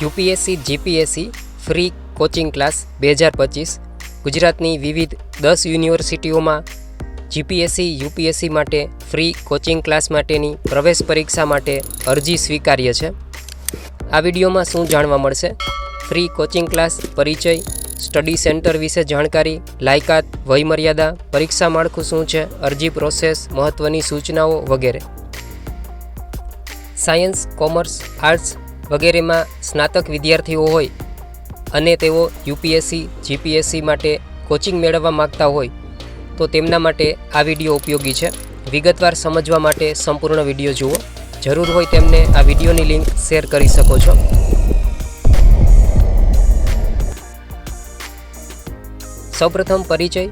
UPSC, GPSC, free coaching class બે હજાર પચીસ, ગુજરાતની વિવિધ દસ યુનિવર્સિટીઓમાં જીપીએસસી, યુપીએસસી માટે ફ્રી કોચિંગ ક્લાસ માટેની પ્રવેશ પરીક્ષા માટે અરજી સ્વીકાર્ય છે. આ વિડીયોમાં શું જાણવા મળશે? ફ્રી કોચિંગ ક્લાસ, પરિચય, સ્ટડી સેન્ટર વિશે જાણકારી, લાયકાત, વયમર્યાદા, પરીક્ષા માળખું શું છે, અરજી પ્રોસેસ મહત્ત્વની સૂચનાઓ વગેરે. સાયન્સ, કોમર્સ, આર્ટ્સ વગેરેમાં સ્નાતક વિદ્યાર્થીઓ હોય અને તેઓ યુપીએસસી, જીપીએસસી માટે કોચિંગ મેળવવા માગતા હોય, તો તેમના માટે આ વીડિયો ઉપયોગી છે. વિગતવાર સમજવા માટે સંપૂર્ણ વીડિયો જુઓ. જરૂર હોય તેમને આ વિડીયોની લિંક શેર કરી શકો છો. સૌપ્રથમ પરિચય.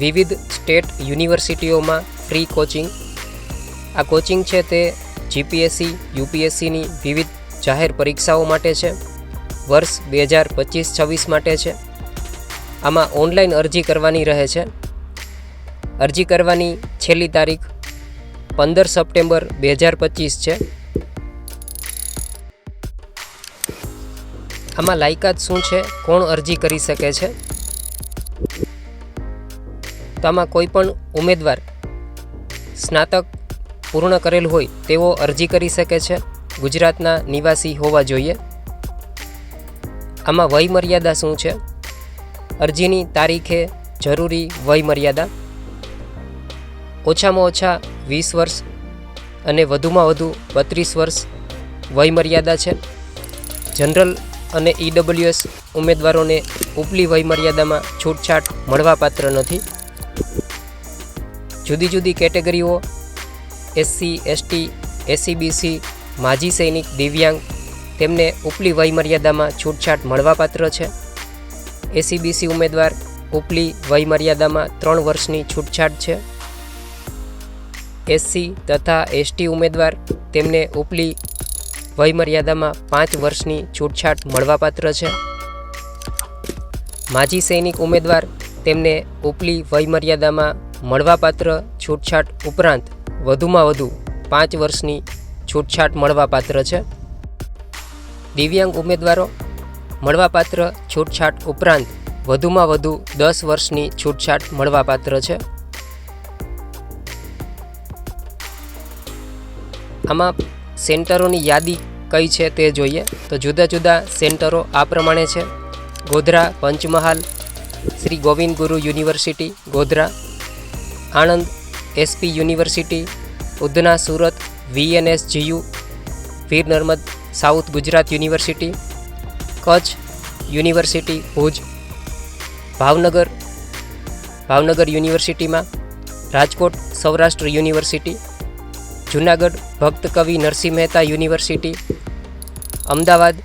વિવિધ સ્ટેટ યુનિવર્સિટીઓમાં ફ્રી કોચિંગ. આ કોચિંગ છે તે જીપીએસસી, યુપીએસસીની વિવિધ જાહેર પરીક્ષાઓ માટે છે. વર્ષ બે હજાર પચીસ છવ્વીસ માટે છે. આમાં ઓનલાઈન અરજી કરવાની રહે છે. અરજી કરવાની છેલ્લી તારીખ પંદર સપ્ટેમ્બર બે હજાર પચીસ છે. આમાં લાયકાત શું છે? કોણ અરજી કરી શકે છે? તો આમાં કોઈ પણ ઉમેદવાર, સ્નાતક પૂર્ણ કરેલ હોય તેઓ અરજી કરી શકે છે ગુજરાતના નિવાસી હોવા જોઈએ. આમાં વય મર્યાદા શું છે? અરજીની તારીખે જરૂરી વય મર્યાદા ઓછામાં ઓછા વીસ વર્ષ અને વધુમાં વધુ બત્રીસ વર્ષ વય મર્યાદા છે. જનરલ અને ઈડબ્લ્યુએસ ઉમેદવારોને ઉપલી વય મર્યાદામાં છૂટછાટ મળવાપાત્ર નથી. જુદી જુદી કેટેગરીઓ એસસી, એસટી એસીબીસી માજી સૈનિક, દિવ્યાંગ તેમને ઉપલી વયમર્યાદામાં છૂટછાટ મળવાપાત્ર છે. એસીબીસી ઉમેદવાર ઉપલી વયમર્યાદામાં ત્રણ વર્ષની છૂટછાટ છે. એસસી તથા એસટી ઉમેદવાર તેમને ઉપલી વયમર્યાદામાં પાંચ વર્ષની છૂટછાટ મળવાપાત્ર છે. માજી સૈનિક ઉમેદવાર તેમને ઉપલી વયમર્યાદામાં મળવાપાત્ર છૂટછાટ ઉપરાંત વધુમાં વધુ પાંચ વર્ષની છૂટછાટ મળવાપાત્ર છે. દિવ્યાંગ ઉમેદવારો, મળવાપાત્ર છૂટછાટ ઉપરાંત વધુમાં વધુ દસ વર્ષની છૂટછાટ મળવાપાત્ર છે. આમાં સેન્ટરોની યાદી કઈ છે તે જોઈએ. તો જુદા જુદા સેન્ટરો આ પ્રમાણે છે. Godhra, Panchmahal, Shri Govind Guru university, Godhra, Anand SP university, Udhna Surat VNS GU Veer Narmad, south Gujarat university, Kutch university, Bhuj, Bhavnagar Bhavnagar યુનિવર્સિટીમાં, Rajkot Saurashtra university, Junagadh Bhakta Kavi Narsinh Mehta university, Ahmedabad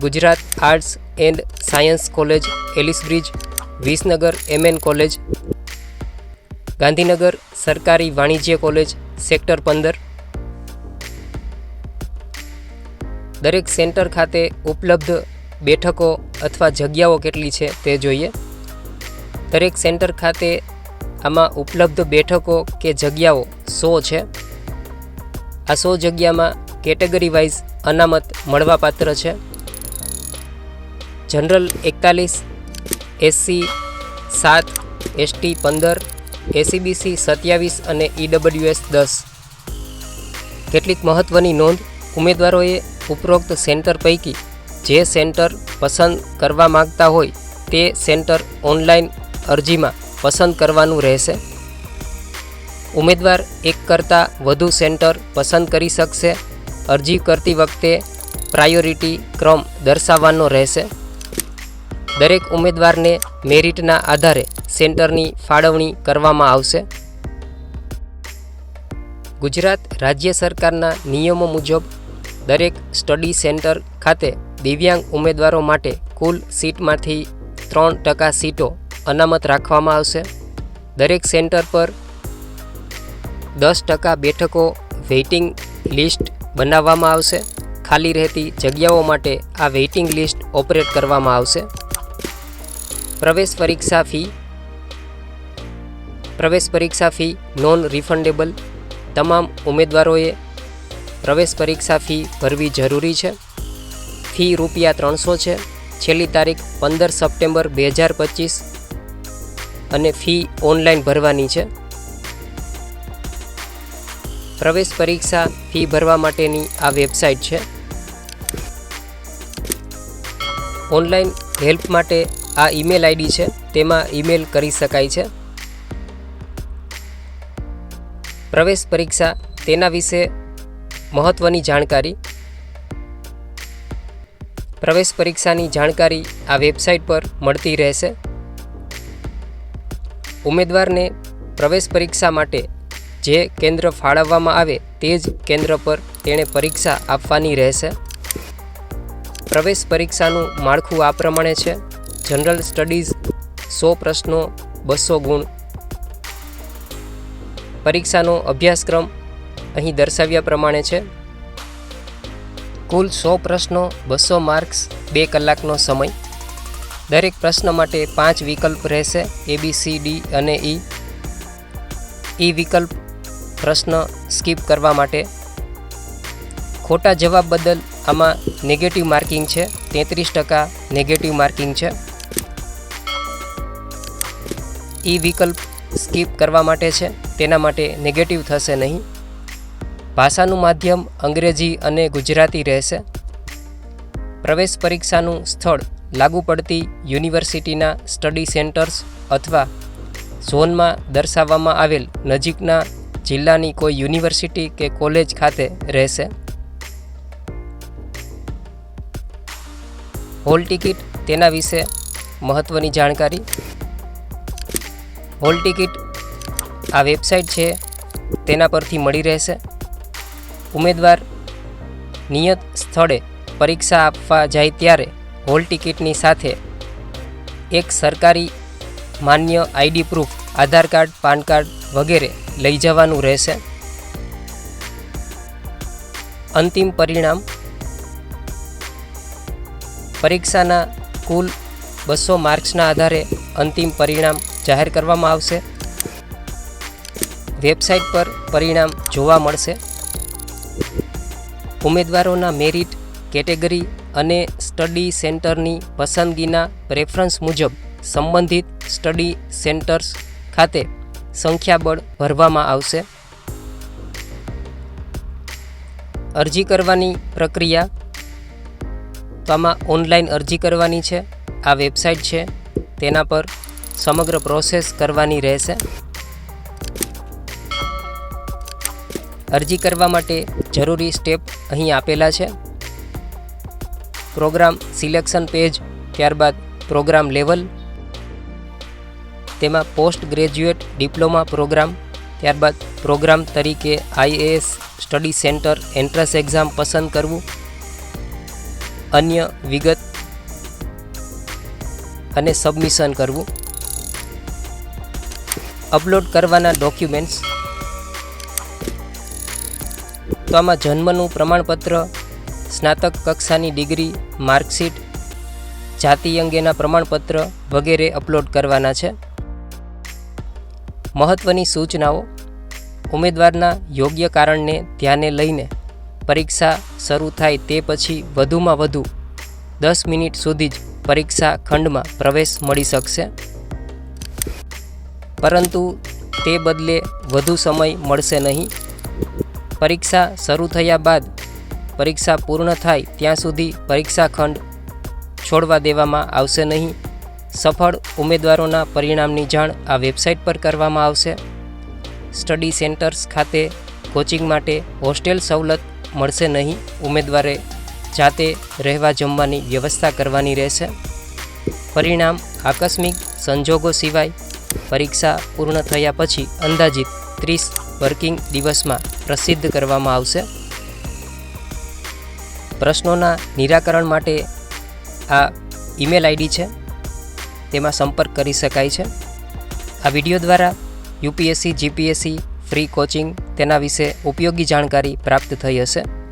Gujarat arts and science college Ellis Bridge Visnagar MN college Gandhinagar સરકારી વાણિજ્ય college, sector પંદર. દરેક centre ખાતે ઉપલબ્ધ બેઠકો અથવા જગ્યાઓ કેટલી છે તે જોઈએ. દરેક સેન્ટર ખાતે આમાં ઉપલબ્ધ બેઠકો કે જગ્યાઓ સો છે. આ સો જગ્યામાં કેટેગરી વાઇઝ અનામત મળવાપાત્ર છે. જનરલ એકતાલીસ, એસસી સાત, એસટી પંદર એસીબીસી સત્યાવીસ અને ઈડબ્લ્યુએસ દસ. કેટલીક મહત્ત્વની નોંધ, ઉમેદવારોએ ઉપરોક્ત સેન્ટર પૈકી જે સેન્ટર પસંદ કરવા માગતા હોય તે સેન્ટર ઓનલાઈન અરજીમાં પસંદ કરવાનું રહેશે. ઉમેદવાર એક કરતાં વધુ સેન્ટર પસંદ કરી શકશે. અરજી કરતી વખતે પ્રાયોરિટી ક્રમ દર્શાવવાનો રહેશે. દરેક ઉમેદવારને મેરિટના આધારે સેન્ટરની ફાળવણી કરવામાં આવશે. ગુજરાત રાજ્ય સરકારના નિયમો મુજબ દરેક સ્ટડી સેન્ટર ખાતે દિવ્યાંગ ઉમેદવારો માટે કુલ સીટમાંથી ત્રણ ટકા સીટો અનામત રાખવામાં આવશે. દરેક સેન્ટર પર દસ ટકા બેઠકો વેઇટિંગ લિસ્ટ બનાવવામાં આવશે. ખાલી રહેતી જગ્યાઓ માટે આ વેઇટિંગ લિસ્ટ ઓપરેટ કરવામાં આવશે. પ્રવેશ પરીક્ષા ફી. પ્રવેશ પરીક્ષા ફી નોન રિફંડેબલ. તમામ ઉમેદવારોએ પ્રવેશ પરીક્ષા ફી ભરવી જરૂરી છે. ફી રૂપિયા ત્રણસો છે. છેલ્લી તારીખ પંદર સપ્ટેમ્બર બે હજાર પચીસ. અને ફી ઓનલાઈન ભરવાની છે. પ્રવેશ પરીક્ષા ફી ભરવા માટેની આ વેબસાઇટ છે. ઓનલાઈન હેલ્પ માટે આ ઈમેલ આઈડી છે. તેમાં ઈમેલ કરી શકાય છે. પ્રવેશ પરીક્ષા, તેના વિશે મહત્ત્વની જાણકારી. પ્રવેશ પરીક્ષાની જાણકારી આ વેબસાઇટ પર મળતી રહેશે. ઉમેદવારને પ્રવેશ પરીક્ષા માટે જે કેન્દ્ર ફાળવવામાં આવે તે જ કેન્દ્ર પર તેણે પરીક્ષા આપવાની રહેશે. પ્રવેશ પરીક્ષાનું માળખું આ પ્રમાણે છે. જનરલ સ્ટડીઝ સો પ્રશ્નો, બસો ગુણ. પરીક્ષાનો અભ્યાસક્રમ અહીં દર્શાવ્યા પ્રમાણે છે. કુલ સો પ્રશ્નો, બસો માર્ક્સ, બે કલાકનો સમય. દરેક પ્રશ્ન માટે પાંચ વિકલ્પ રહેશે એ બી સી ડી અને ઈ ઈ વિકલ્પ પ્રશ્ન સ્કીપ કરવા માટે. ખોટા જવાબ બદલ આમાં નેગેટિવ માર્કિંગ છે, તેત્રીસ ટકા નેગેટિવ માર્કિંગ છે. ઈ વિકલ્પ સ્કીપ કરવા માટે છે. તેના માટે નેગેટિવ થશે નહીં. ભાષાનું માધ્યમ અંગ્રેજી અને ગુજરાતી રહેશે. પ્રવેશ પરીક્ષાનું સ્થળ લાગુ પડતી યુનિવર્સિટીના સ્ટડી સેન્ટર્સ અથવા ઝોનમાં દર્શાવવામાં આવેલ નજીકના જિલ્લાની કોઈ યુનિવર્સિટી કે કોલેજ ખાતે રહેશે. હોલ ટિકિટ તેના વિશે મહત્ત્વની જાણકારી. હોલ ટિકિટ આ વેબસાઇટ છે, તેના પરથી મળી રહેશે. ઉમેદવાર નિયત સ્થળે પરીક્ષા આપવા જાય ત્યારે હોલ ટિકિટની સાથે એક સરકારી માન્ય ID proof, Aadhaar card, PAN card વગેરે લઈ જવાનું રહેશે. અંતિમ પરિણામ પરીક્ષાના કુલ બસો માર્ક્સના આધારે અંતિમ પરિણામ જાહેર કરવામાં આવશે. વેબસાઇટ પર પરિણામ જોવા મળશે. ઉમેદવારોના મેરિટ, કેટેગરી અને સ્ટડી સેન્ટરની પસંદગીના પ્રેફરન્સ મુજબ સંબંધિત સ્ટડી સેન્ટર્સ ખાતે સંખ્યાબળ ભરવામાં આવશે. અરજી કરવાની પ્રક્રિયા તો આમાં ઓનલાઈન અરજી કરવાની છે. આ વેબસાઇટ છે. તેના પર સમગ્ર પ્રોસેસ કરવાની રહેશે. અરજી કરવા માટે જરૂરી સ્ટેપ અહીં આપેલા છે. પ્રોગ્રામ સિલેક્શન પેજ ત્યારબાદ પ્રોગ્રામ લેવલ તેમાં પોસ્ટ ગ્રેજ્યુએટ ડિપ્લોમા પ્રોગ્રામ ત્યારબાદ પ્રોગ્રામ તરીકે IAS study centre entrance exam પસંદ કરવું, અન્ય વિગત અને સબમિશન કરવું. અપલોડ કરવાના ડોક્યુમેન્ટ્સ. તો આમાં જન્મનું પ્રમાણપત્ર, સ્નાતક કક્ષાની ડિગ્રી, માર્કશીટ, જાતિ અંગેના પ્રમાણપત્ર વગેરે અપલોડ કરવાના છે. મહત્ત્વની સૂચનાઓ. ઉમેદવારના યોગ્ય કારણને ધ્યાને લઈને પરીક્ષા શરૂ થાય તે પછી વધુમાં વધુ દસ મિનિટ સુધી જ પરીક્ષા ખંડમાં પ્રવેશ મળી શકશે. પરંતુ તે બદલે વધુ સમય મળશે નહીં. પરીક્ષા શરૂ થયા બાદ પરીક્ષા પૂર્ણ થાય ત્યાં સુધી પરીક્ષા ખંડ છોડવા દેવામાં આવશે નહીં. સફળ ઉમેદવારોના પરિણામની જાણ આ વેબસાઇટ પર કરવામાં આવશે. સ્ટડી સેન્ટર્સ ખાતે કોચિંગ માટે હોસ્ટેલ સવલત મળશે નહીં. ઉમેદવારે જાતે રહેવા જમવાની વ્યવસ્થા કરવાની રહેશે. પરિણામ આકસ્મિક સંજોગો સિવાય પરીક્ષા પૂર્ણ થયા પછી અંદાજિત ત્રીસ વર્કિંગ દિવસમાં પ્રસિદ્ધ કરવામાં આવશે. પ્રશ્નોના નિરાકરણ માટે આ ઈમેલ આઈડી છે. તેમાં સંપર્ક કરી શકાય છે. આ વીડિયો દ્વારા યુપીએસસી, જીપીએસસી, ફ્રી કોચિંગ તેના વિશે ઉપયોગી જાણકારી પ્રાપ્ત થઈ હશે.